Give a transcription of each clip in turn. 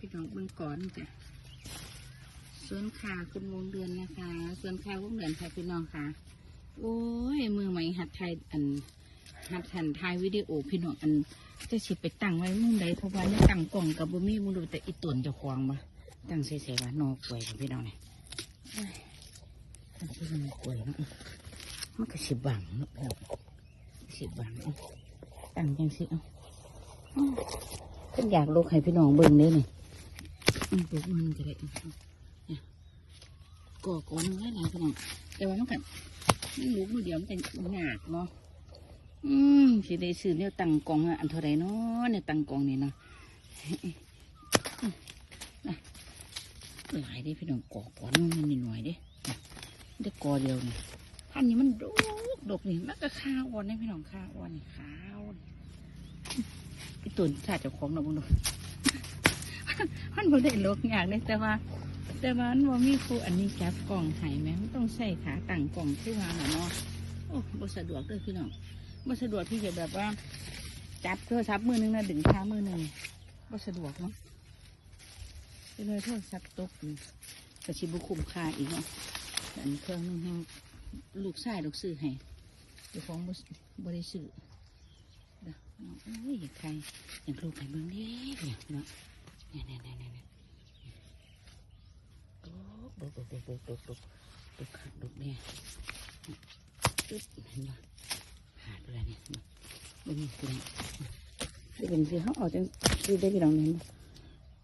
พี่น้องเบิ่งก่อนจ้ะส่วนขาคุณวงเดือนนะคะ ส่วนขาวงเดือนค่ะพี่น้องค่ะ โอ้ยมือใหม่หัดไทยอันหัดหันถ่ายวิดีโอพี่น้องอันจะสิไปตั้งไว้มุมใดเพราะว่าเนี่ยตั้งกล่องกับบ่มีมุมดูแต่อีตวนจะควงมาตั้งเสียๆว่านอกล้วยพี่น้องเนี่ยเอ้ยตั้งที่นอกล้วยเนาะมันก็สิบังเนาะพี่น้องสิบังตั้งจังสิเอาอ้อเพิ่นอยากลูกให้พี่น้องเบิ่งเด้นี่อืม ปลูกมันก็ได้อืมเนี่ยก่อก้อนไว้หลายพี่น้องแต่ว่ามันก็มันลูกมือเดียวมันจะหนักเนาะอืมสิได้ซื้อเนี่ยตังกองอะอันเท่าไรเนาะเนี่ยตังกองนี่เนาะน่ะหลายเด้พี่น้องกอกอนมันนิดหน่อยเด้น่ะได้กอเดียวนี่พันนี้มันดกดกนี่มันก็ข้าวอ่อนนี่พี่น้องข้าวอ่อนนี่ขาวนี่พี่ตุนชาติเจ้าของเราบุญดู มันบ่ได้ลกอยากเลยแต่ว่า แต่ว่ามันบ่มีครูอันนี้จับกล่องให้แหมมันต้องใส่ขาตั้งกล่องที่ว่าน่ะเนาะโอ้บ่สะดวกเด้อพี่น้องบ่สะดวกที่จะแบบว่า จับโทรศัพท์มือหนึงนะดึงขามือหนึ่งบ่สะดวกเนาะเป็เลยโทรศัพท์ตกนี่ก็ชิบุคุมค่าอีกเนาะอันเครื่องหนึงให้ลูกชายลูกซื้อให้เจ้าของบ่บ่ได้ซื้อเด้อเนาะโอ้ยอยากใครอย่ากลูกให้เบิ่งเด้เนี่ยเนาะ เนี่ยเนี่ยเนี่ยเนี่ยโอ้ดกดกดกดกดกดดกดดกเนี่ยตึ๊ดเห็นปะหาดอะไรเนี่ยมันมีคือจะเป็นคือเขาออกจังคือได้พี่น้องเนี่ย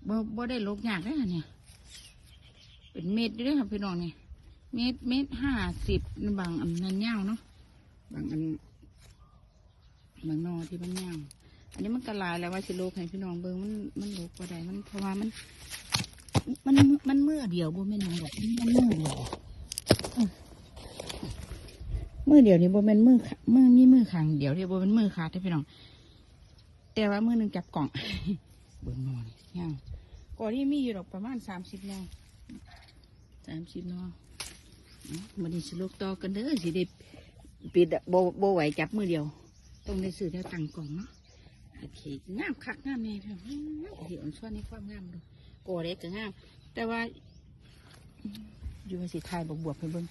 บ่บ่ได้ลกยากได้เนี่ย เป็นเม็ดด้วยค่ะพี่น้องเนี่ยเม็ดเม็ดห้าสิบบางอันนั้นยาเนาะบางอันบางนอที่มันยา อันนี้มันกระลายแล้วว่าสิโลกให้พี่น้องเบิ่งมันมันโลกบ่ไดมันเพราะว่ามัน มันมันเมื่อเดียวบ่แม่นหยังดอกมันเมื่อเดียวมือเดียวนี่บ่เป็นมือขามือมีมือขางเดียวที่บ่เป็นมือขาดที่พี่น้องแต่ว่ามือหนึ่งจับกล่องเบิ่งนอนย่างก่อนที่มีอยู่ดอกประมาณสามสิบนอสามสิบนอมันนี้สลูกต่อกันเด้อสิได้ปิดอะโบโบไหวจับมือเดียว ต้องได้ซื้อแล้วตังกล่องเนาะ เคงามคักงามแน่พี่น้องเดี๋ยวอ่อนช้อนในความงามดูกอเล็กก็งาม แต่ว่า อยู่ในสีไทยบวบๆไปเบิ่ง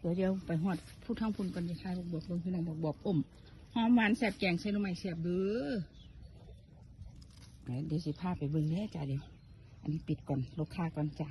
เดี๋ยวเดี๋ยวไปหอดผู้ท่องพูนกันจะคายบวบๆลงพี่น้องบอกบอกอมหอมหวานแสบแกงใส่ลงไม้แสบเด้อเดี๋ยวสิพาไปเบิ่งแน่จ้าเดี๋ยว อันนี้ปิดก่อนลูกค้าก่อนจ้า